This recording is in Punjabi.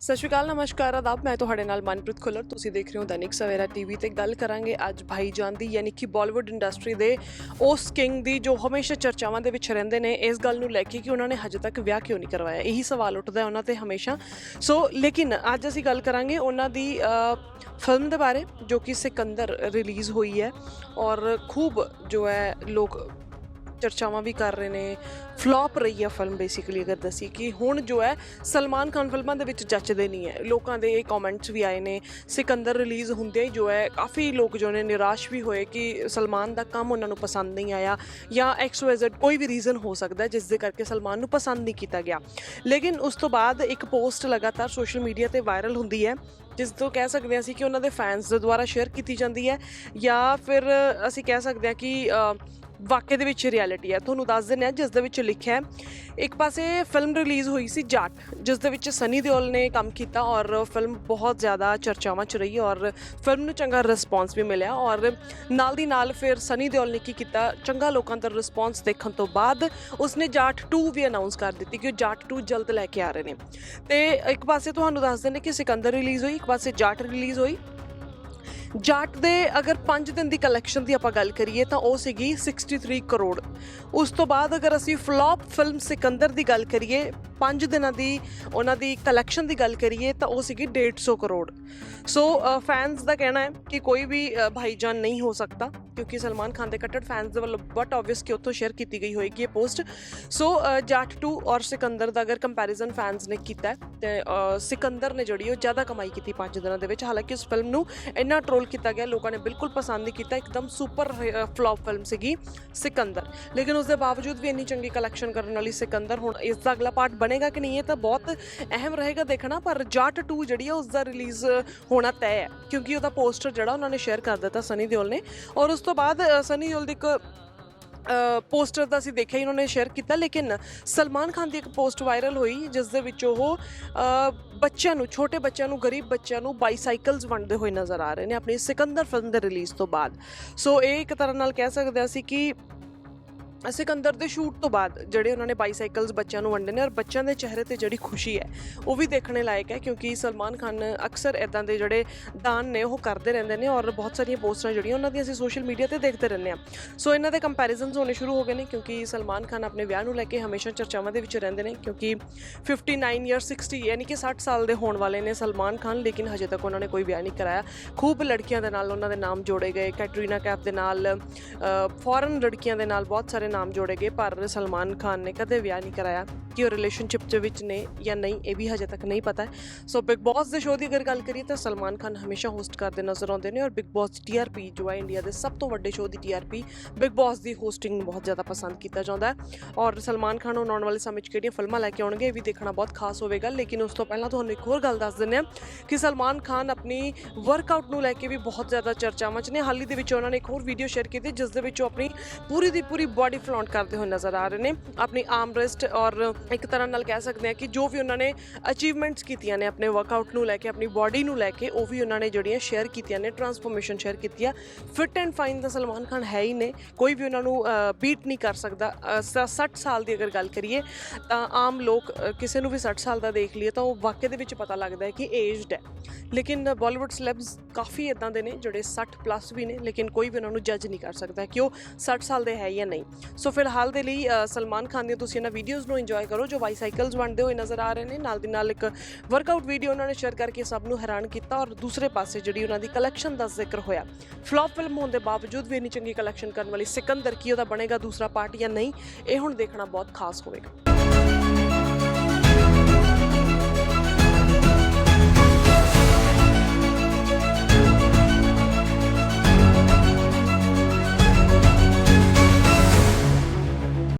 ਸਤਿ ਸ਼੍ਰੀ ਅਕਾਲ, ਨਮਸਕਾਰ, ਆਦਾਬ। ਮੈਂ ਤੁਹਾਡੇ ਨਾਲ ਮਨਪ੍ਰੀਤ ਖੁੱਲਰ। ਤੁਸੀਂ ਦੇਖ ਰਹੇ ਹੋ ਦੈਨਿਕ ਸਵੇਰਾ ਟੀਵੀ ਤੇ ਗੱਲ ਕਰਾਂਗੇ ਅੱਜ ਭਾਈਜਾਨ ਦੀ, ਯਾਨੀ ਕਿ ਬਾਲੀਵੁੱਡ ਇੰਡਸਟਰੀ ਦੇ ਉਸ ਕਿੰਗ ਦੀ, ਜੋ ਹਮੇਸ਼ਾ ਚਰਚਾਵਾਂ ਦੇ ਵਿੱਚ ਰਹਿੰਦੇ ਨੇ। ਇਸ ਗੱਲ ਨੂੰ ਲੈ ਕੇ ਕਿ ਉਹਨਾਂ ਨੇ ਹਜੇ ਤੱਕ ਵਿਆਹ ਕਿਉਂ ਨਹੀਂ ਕਰਵਾਇਆ? ਇਹੀ ਸਵਾਲ ਉੱਠਦਾ ਹੈ ਉਹਨਾਂ ਤੇ ਹਮੇਸ਼ਾ। ਸੋ, ਲੇਕਿਨ ਅੱਜ ਅਸੀਂ ਗੱਲ ਕਰਾਂਗੇ ਉਹਨਾਂ ਦੀ ਫਿਲਮ ਦੇ ਬਾਰੇ, ਜੋ ਕਿ ਸਿਕੰਦਰ ਰਿਲੀਜ਼ ਹੋਈ ਹੈ। ਔਰ ਖੂਬ ਜੋ ਹੈ ਲੋਕ ਚਰਚਾਵਾਂ ਵੀ ਕਰ ਰਹੇ ਨੇ। ਫਲॉप ਰਹੀ ਹੈ ਫਿਲਮ ਬੇਸਿਕਲੀ ਅਗਰ ਦੱਸੀ ਕਿ ਹੁਣ ਜੋ ਹੈ, ਸਲਮਾਨ ਖਾਨ ਫਿਲਮਾਂ ਦੇ ਵਿੱਚ ਜੱਚਦੇ ਨਹੀਂ ਹੈ। ਲੋਕਾਂ ਦੇ ਇਹ ਕਮੈਂਟਸ ਵੀ ਆਏ ਨੇ, ਸਿਕੰਦਰ ਰਿਲੀਜ਼ ਹੁੰਦੇ ਹੀ ਜੋ ਹੈ, ਕਾਫੀ ਲੋਕ ਜੋ ਨੇ ਨਿਰਾਸ਼ ਵੀ ਹੋਏ ਕਿ ਸਲਮਾਨ ਦਾ ਕੰਮ ਉਹਨਾਂ ਨੂੰ ਪਸੰਦ ਨਹੀਂ ਆਇਆ ਜਾਂ XYZ ਕੋਈ ਵੀ ਰੀਜ਼ਨ ਹੋ ਸਕਦਾ ਜਿਸ ਦੇ ਕਰਕੇ ਸਲਮਾਨ ਨੂੰ ਪਸੰਦ ਨਹੀਂ ਕੀਤਾ ਗਿਆ। ਲੇਕਿਨ ਉਸ ਤੋਂ ਬਾਅਦ ਇੱਕ ਪੋਸਟ ਲਗਾਤਾਰ ਸੋਸ਼ਲ ਮੀਡੀਆ ਤੇ ਵਾਇਰਲ ਹੁੰਦੀ ਹੈ, ਜਿਸ ਤੋਂ ਕਹਿ ਸਕਦੇ ਹਾਂ ਅਸੀਂ ਕਿ ਉਹਨਾਂ ਦੇ ਫੈਨਸ ਦੇ ਦੁਆਰਾ ਸ਼ੇਅਰ ਕੀਤੀ ਜਾਂਦੀ ਹੈ ਜਾਂ ਫਿਰ ਅਸੀਂ ਕਹਿ ਸਕਦੇ ਹਾਂ ਕਿ ਵਾਕਿਆ ਦੇ ਵਿੱਚ ਰਿਐਲਿਟੀ ਹੈ। ਤੁਹਾਨੂੰ ਦੱਸ ਦਿੰਦੇ ਹਾਂ, ਜਿਸ ਦੇ ਵਿੱਚ ਲਿਖਿਆ ਹੈ, ਇੱਕ ਪਾਸੇ ਫਿਲਮ ਰਿਲੀਜ਼ ਹੋਈ ਸੀ ਜਾਟ, ਜਿਸ ਦੇ ਵਿੱਚ ਸਨੀ ਦਿਓਲ ਨੇ ਕੰਮ ਕੀਤਾ ਔਰ ਫਿਲਮ ਬਹੁਤ ਜ਼ਿਆਦਾ ਚਰਚਾਵਾਂ 'ਚ ਰਹੀ ਔਰ ਫਿਲਮ ਨੂੰ ਚੰਗਾ ਰਿਸਪੌਂਸ ਵੀ ਮਿਲਿਆ ਔਰ ਨਾਲ ਦੀ ਨਾਲ ਫਿਰ ਸਨੀ ਦਿਓਲ ਨੇ ਕੀ ਕੀਤਾ, ਚੰਗਾ ਲੋਕਾਂ ਦਾ ਰਿਸਪੌਂਸ ਦੇਖਣ ਤੋਂ ਬਾਅਦ ਉਸਨੇ ਜਾਟ 2 ਵੀ ਅਨਾਉਂਸ ਕਰ ਦਿੱਤੀ ਕਿ ਉਹ ਜਾਟ 2 ਜਲਦ ਲੈ ਕੇ ਆ ਰਹੇ ਨੇ। ਤੇ ਇੱਕ ਪਾਸੇ ਤੁਹਾਨੂੰ ਦੱਸ ਦਿੰਦੇ ਕਿ ਸਿਕੰਦਰ ਰਿਲੀਜ਼ ਹੋਈ, ਇੱਕ ਪਾਸੇ ਜਾਟ ਰਿਲੀਜ਼ ਹੋਈ। ਜਾਟ ਦੇ ਅਗਰ 5 ਦਿਨ ਦੀ ਕਲੈਕਸ਼ਨ ਦੀ ਆਪਾਂ ਗੱਲ ਕਰੀਏ ਤਾਂ ਉਹ ਸੀਗੀ 63 ਕਰੋੜ। ਉਸ ਤੋਂ ਬਾਅਦ ਅਗਰ ਅਸੀਂ ਫਲॉप ਫਿਲਮ ਸਿਕੰਦਰ ਦੀ ਗੱਲ ਕਰੀਏ 5 ਦਿਨਾਂ ਦੀ ਉਹਨਾਂ ਦੀ ਕਲੈਕਸ਼ਨ ਦੀ ਗੱਲ ਕਰੀਏ ਤਾਂ ਉਹ ਸੀਗੀ 150 ਕਰੋੜ। ਸੋ ਫੈਨਸ ਦਾ ਕਹਿਣਾ ਹੈ ਕਿ ਕੋਈ ਵੀ ਭਾਈਜਾਨ ਨਹੀਂ ਹੋ ਸਕਦਾ ਕਿਉਂਕਿ ਸਲਮਾਨ ਖਾਨ ਦੇ ਕੱਟੜ ਫੈਨਸ ਦੇ ਵੱਲੋਂ ਬਟ ਆਬਵੀਅਸ ਕਿ ਉੱਥੋਂ ਸ਼ੇਅਰ ਕੀਤੀ ਗਈ ਹੋਏਗੀ ਇਹ ਪੋਸਟ ਸੋ ਜਾਟ 2 ਔਰ ਸਿਕੰਦਰ ਦਾ ਅਗਰ ਕੰਪੈਰੀਜ਼ਨ ਫੈਨਸ ਨੇ ਕੀਤਾ ਹੈ, ਤੇ ਸਿਕੰਦਰ ਨੇ ਜਿਹੜੀ ਉਹ ਜ਼ਿਆਦਾ ਕਮਾਈ ਕੀਤੀ 5 ਦਿਨਾਂ ਦੇ ਵਿੱਚ। ਹਾਲਾਂਕਿ ਉਸ ਫਿਲਮ ਨੂੰ ਇੰਨਾ ਟ੍ਰੋਲ ਕੀਤਾ ਗਿਆ ਲੋਕਾਂ ਨੇ ਬਿਲਕੁਲ ਪਸੰਦ ਨਹੀਂ ਕੀਤਾ ਇੱਕਦਮ ਸੁਪਰ ਫਲॉप ਫਿਲਮ ਸੀਗੀ ਸਿਕੰਦਰ। ਲੇਕਿਨ ਉਸ ਦੇ ਬਾਵਜੂਦ ਵੀ ਇੰਨੀ ਚੰਗੀ ਕਲੈਕਸ਼ਨ ਕਰਨ ਵਾਲੀ ਸਿਕੰਦਰ ਹੁਣ ਇਸ ਦਾ ਅਗਲਾ ਪਾਰਟ ਬਣੇਗਾ ਕਿ ਨਹੀਂ ਇਹ ਤਾਂ ਬਹੁਤ ਅਹਿਮ ਰਹੇਗਾ ਦੇਖਣਾ, ਪਰ ਜਾਟ 2 ਜਿਹੜੀ ਹੈ ਉਸ ਦਾ ਰਿਲੀਜ਼ ਹੋਣਾ ਤੈਅ ਹੈ, ਕਿਉਂਕਿ ਉਹਦਾ ਪੋਸਟਰ ਜਿਹੜਾ ਉਹਨਾਂ ਨੇ ਸ਼ੇਅਰ ਕਰ ਦਿੱਤਾ ਸਨੀ ਦਿਓਲ ਨੇ। ਔਰ ਉਸ ਤੋਂ ਬਾਅਦ ਸਨੀ ਦਿਓਲ ਦੀ ਇੱਕ ਪੋਸਟਰ ਦਾ ਅਸੀਂ ਦੇਖਿਆ ਹੀ ਉਹਨਾਂ ਨੇ ਸ਼ੇਅਰ ਕੀਤਾ, ਲੇਕਿਨ ਸਲਮਾਨ ਖਾਨ ਦੀ ਇੱਕ ਪੋਸਟ ਵਾਇਰਲ ਹੋਈ, ਜਿਸ ਦੇ ਵਿੱਚ ਉਹ ਬੱਚਿਆਂ ਨੂੰ, ਛੋਟੇ ਬੱਚਿਆਂ ਨੂੰ, ਗਰੀਬ ਬੱਚਿਆਂ ਨੂੰ ਬਾਈਸਾਈਕਲਸ ਵੰਡਦੇ ਹੋਏ ਨਜ਼ਰ ਆ ਰਹੇ ਨੇ, ਆਪਣੀ ਸਿਕੰਦਰ ਫਿਲਮ ਦੇ ਰਿਲੀਜ਼ ਤੋਂ ਬਾਅਦ। ਸੋ ਇਹ ਇੱਕ ਤਰ੍ਹਾਂ ਨਾਲ ਕਹਿ ਸਕਦੇ ਹਾਂ ਅਸੀਂ ਕਿ ਸਿਕੰਦਰ ਦੇ ਸ਼ੂਟ ਤੋਂ ਬਾਅਦ ਜਿਹੜੇ ਉਹਨਾਂ ਨੇ ਬਾਈਸਾਈਕਲਸ ਬੱਚਿਆਂ ਨੂੰ ਵੰਡੇ ਨੇ ਔਰ ਬੱਚਿਆਂ ਦੇ ਚਿਹਰੇ ਤੇ ਜਿਹੜੀ ਖੁਸ਼ੀ ਹੈ, ਉਹ ਵੀ ਦੇਖਣੇ ਲਾਇਕ ਹੈ ਕਿਉਂਕਿ ਸਲਮਾਨ ਖਾਨ ਅਕਸਰ ਇਦਾਂ ਦੇ ਜਿਹੜੇ ਦਾਨ ਨੇ ਉਹ ਕਰਦੇ ਰਹਿੰਦੇ ਨੇ ਔਰ ਬਹੁਤ ਸਾਰੀਆਂ ਪੋਸਟਰਾਂ ਜਿਹੜੀਆਂ ਉਹਨਾਂ ਦੀਆਂ ਅਸੀਂ ਸੋਸ਼ਲ ਮੀਡੀਆ ਤੇ ਦੇਖਦੇ ਰਹਿੰਦੇ ਹਾਂ। ਸੋ ਇਹਨਾਂ ਦੇ ਕੰਪੈਰੀਜ਼ਨਸ ਹੋਣੇ ਸ਼ੁਰੂ ਹੋ ਗਏ ਨੇ ਕਿਉਂਕਿ ਸਲਮਾਨ ਖਾਨ ਆਪਣੇ ਵਿਆਹ ਨੂੰ ਲੈ ਕੇ ਹਮੇਸ਼ਾ ਚਰਚਾਵਾਂ ਦੇ ਵਿੱਚ ਰਹਿੰਦੇ ਨੇ ਕਿਉਂਕਿ 59 ਇਅਰ 60 ਯਾਨੀ ਕਿ 60 ਸਾਲ ਦੇ ਹੋਣ ਵਾਲੇ ਨੇ ਸਲਮਾਨ ਖਾਨ, ਲੇਕਿਨ ਹਜੇ ਤੱਕ ਉਹਨਾਂ ਨੇ ਕੋਈ ਵਿਆਹ ਨਹੀਂ ਕਰਾਇਆ। ਖੂਬ ਲੜਕੀਆਂ ਦੇ ਨਾਲ ਉਹਨਾਂ ਦੇ ਨਾਮ ਜੋੜੇ ਗਏ, ਕੈਟਰੀਨਾ ਕੈਫ ਦੇ ਨਾਲ ਫੋਰਨ ਲੜਕੀਆਂ ਦੇ ਨਾਲ ਬਹੁਤ ਸਾਰੇ ਨਾਮ ਜੋੜੇ ਗਏ, ਪਰ ਸਲਮਾਨ ਖਾਨ ਨੇ ਕਦੇ ਵਿਆਹ ਨਹੀਂ ਕਰਾਇਆ। ਕਿ ਉਹ ਰਿਲੇਸ਼ਨਸ਼ਿਪ ਦੇ ਵਿੱਚ ਨੇ ਜਾਂ ਨਹੀਂ, ਇਹ ਵੀ ਹਜੇ ਤੱਕ ਨਹੀਂ ਪਤਾ। ਸੋ ਬਿਗ ਬਾਸ ਦੇ ਸ਼ੋਅ ਦੀ ਅਗਰ ਗੱਲ ਕਰੀਏ ਤਾਂ ਸਲਮਾਨ ਖਾਨ ਹਮੇਸ਼ਾ ਹੋਸਟ ਕਰਦੇ ਨਜ਼ਰ ਆਉਂਦੇ ਨੇ ਔਰ ਬਿਗ ਬਾਸ ਟੀਆਰਪੀ ਜੋ ਹੈ ਇੰਡੀਆ ਦੇ ਸਭ ਤੋਂ ਵੱਡੇ ਸ਼ੋਅ ਦੀ ਟੀਆਰਪੀ ਬਿਗ ਬਾਸ ਦੀ ਹੋਸਟਿੰਗ ਨੂੰ ਬਹੁਤ ਜ਼ਿਆਦਾ ਪਸੰਦ ਕੀਤਾ ਜਾਂਦਾ ਹੈ। ਔਰ ਸਲਮਾਨ ਖਾਨ ਹੁਣ ਆਉਣ ਵਾਲੇ ਸਮੇਂ 'ਚ ਕਿਹੜੀਆਂ ਫਿਲਮਾਂ ਲੈ ਕੇ ਆਉਣਗੇ, ਇਹ ਵੀ ਦੇਖਣਾ ਬਹੁਤ ਖਾਸ ਹੋਵੇਗਾ। ਲੇਕਿਨ ਉਸ ਤੋਂ ਪਹਿਲਾਂ ਤੁਹਾਨੂੰ ਇੱਕ ਹੋਰ ਗੱਲ ਦੱਸ ਦਿੰਦੇ ਹਾਂ ਕਿ ਸਲਮਾਨ ਖਾਨ ਆਪਣੀ ਵਰਕਆਊਟ ਨੂੰ ਲੈ ਕੇ ਵੀ ਬਹੁਤ ਜ਼ਿਆਦਾ ਚਰਚਾਵਾਂ 'ਚ ਨੇ। ਹਾਲ ਹੀ ਦੇ ਵਿੱਚ ਉਹਨਾਂ ਨੇ ਇੱਕ ਹੋਰ ਵੀਡੀਓ ਸ਼ੇਅਰ ਕੀਤੀ, ਜਿਸ ਦੇ ਵਿੱਚ ਉਹ ਆਪਣੀ ਪੂਰੀ ਦੀ ਪੂਰੀ ਬਾਡੀ ਫਲੌਂਟ ਕਰਦੇ ਹੋਏ ਨਜ਼ਰ ਆ ਰਹੇ ਨੇ। ਆਪਣੀ ਆਰਮ ਰੈਸਟ ਔਰ ਇੱਕ ਤਰ੍ਹਾਂ ਨਾਲ ਕਹਿ ਸਕਦੇ ਹਾਂ ਕਿ ਜੋ ਵੀ ਉਹਨਾਂ ਨੇ ਅਚੀਵਮੈਂਟਸ ਕੀਤੀਆਂ ਨੇ ਆਪਣੇ ਵਰਕਆਊਟ ਨੂੰ ਲੈ ਕੇ, ਆਪਣੀ ਬਾਡੀ ਨੂੰ ਲੈ ਕੇ, ਉਹ ਵੀ ਉਹਨਾਂ ਨੇ ਜਿਹੜੀਆਂ ਸ਼ੇਅਰ ਕੀਤੀਆਂ ਨੇ ਟਰਾਂਸਫਰਮੇਸ਼ਨ ਸ਼ੇਅਰ ਕੀਤੀ ਆ। ਫਿਟ ਐਂਡ ਫਾਈਨ ਦਾ ਸਲਮਾਨ ਖਾਨ ਹੈ ਹੀ ਨੇ, ਕੋਈ ਵੀ ਉਹਨਾਂ ਨੂੰ ਬੀਟ ਨਹੀਂ ਕਰ ਸਕਦਾ। ਸ- 60 ਸਾਲ ਦੀ ਅਗਰ ਗੱਲ ਕਰੀਏ, ਤਾਂ ਆਮ ਲੋਕ ਕਿਸੇ ਨੂੰ ਵੀ 60 ਸਾਲ ਦਾ ਦੇਖ ਲਈਏ, ਤਾਂ ਉਹ ਵਾਕਿਆ ਦੇ ਵਿੱਚ ਪਤਾ ਲੱਗਦਾ ਹੈ ਕਿ ਏਜਡ ਹੈ। ਲੇਕਿਨ ਬਾਲੀਵੁੱਡ ਸਲੈਬਸ ਕਾਫੀ ਇਦਾਂ ਦੇ ਨੇ, ਜਿਹੜੇ 60 ਪਲੱਸ ਵੀ ਨੇ, ਲੇਕਿਨ ਕੋਈ ਵੀ ਉਹਨਾਂ ਨੂੰ ਜੱਜ ਨਹੀਂ ਕਰ ਸਕਦਾ ਕਿ ਉਹ 60 ਸਾਲ ਦੇ ਹੈ ਜਾਂ ਨਹੀਂ। ਸੋ ਫਿਲਹਾਲ ਦੇ ਲਈ ਸਲਮਾਨ ਖਾਨ ਦੀਆਂ ਤੁਸੀਂ ਇਹਨਾਂ ਵੀਡੀਓਜ਼ ਨੂੰ ਇੰਜੋਏ ਕਰੋ, ਜੋ ਬਾਈਸਾਈਕਲਸ ਵੰਡਦੇ ਹੋਏ ਨਜ਼ਰ ਆ ਰਹੇ ਨੇ। ਨਾਲ ਦੀ ਨਾਲ ਇੱਕ ਵਰਕਆਊਟ ਵੀਡੀਓ ਉਹਨਾਂ ਨੇ ਸ਼ੇਅਰ ਕਰਕੇ ਸਭ ਨੂੰ ਹੈਰਾਨ ਕੀਤਾ ਔਰ ਦੂਸਰੇ ਪਾਸੇ ਜਿਹੜੀ ਉਹਨਾਂ ਦੀ ਕਲੈਕਸ਼ਨ ਦਾ ਜ਼ਿਕਰ ਹੋਇਆ। ਫਲॉप ਫਿਲਮ ਹੋਣ ਦੇ ਬਾਵਜੂਦ ਵੀ ਇੰਨੀ ਚੰਗੀ ਕਲੈਕਸ਼ਨ ਕਰਨ ਵਾਲੀ ਸਿਕੰਦਰ, ਕੀ ਉਹਦਾ ਬਣੇਗਾ ਦੂਸਰਾ ਪਾਰਟ ਜਾਂ ਨਹੀਂ, ਇਹ ਹੁਣ ਦੇਖਣਾ ਬਹੁਤ ਖਾਸ ਹੋਵੇਗਾ।